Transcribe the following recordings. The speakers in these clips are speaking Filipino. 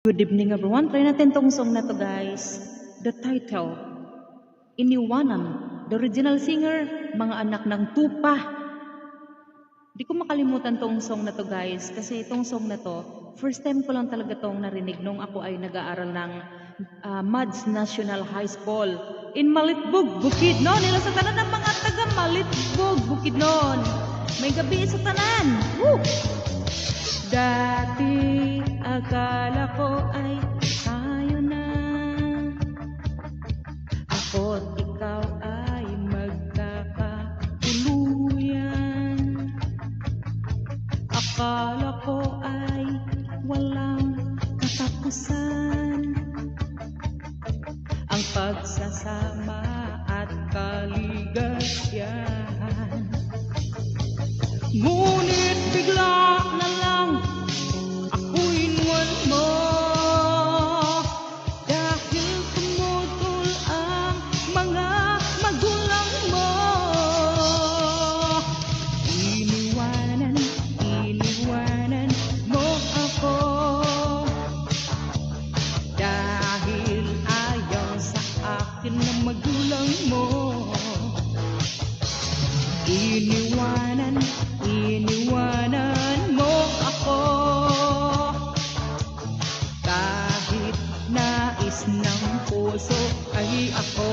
Good evening everyone. Try natin tong song na to guys. The title, Iniwanan. The original singer, mga anak ng tupa. Di ko makalimutan tong song na to guys. Kasi itong song na to, first time ko lang talaga tong narinig nung ako ay nag-aaral ng ah, Mads National High School in Malitbog, Bukidnon. Nila sa tanan ng mga taga Malitbog, Bukidnon. May gabi sa tanan. Woo! Dati akala ko ay tayo na. Ako't ikaw ay magkakatuluyan. Akala ko ay walang katapusan. Ang pagsasama at kaligayahan. Ngunit bigla Iniwanan, iniwanan mo ako. Kahit nais ng puso ay ako.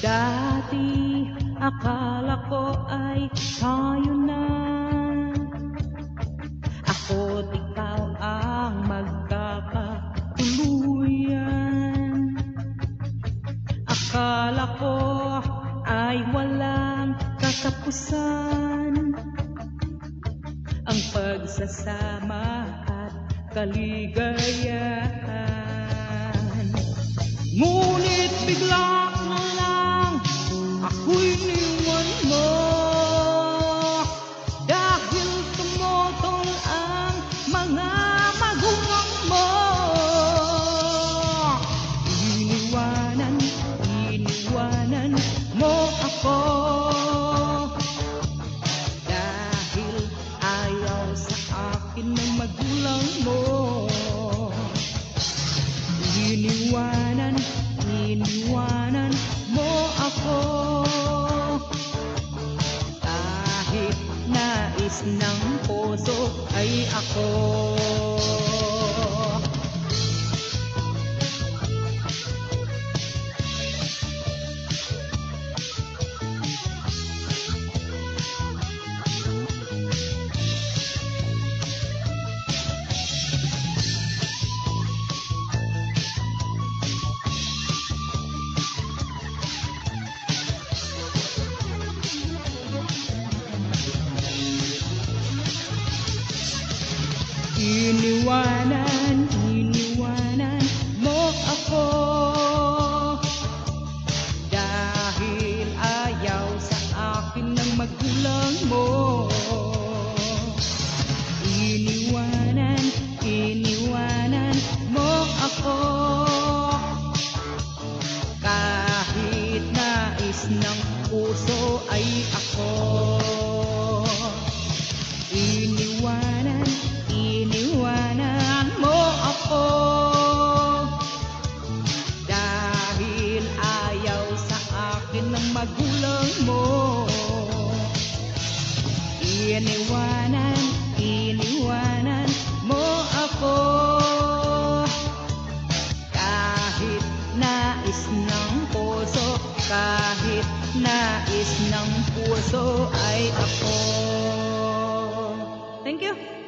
Dati akala ko ay tayo na Akala ko ay walang katapusan. Ang pagsasama at kaligayahan. Ngunit bigla na lang ako'y niwan mo. Dahil tumutol ang mga ng puso ay ako Iniwanan, iniwanan mo ako. Dahil ayaw sa akin ng magulang mo. Iniwanan, iniwanan mo ako. Kahit nais ng puso ay ako. Iniwanan, Iniwanan, iniwanan mo ako Kahit nais ng puso Kahit nais ng puso ay ako Thank you.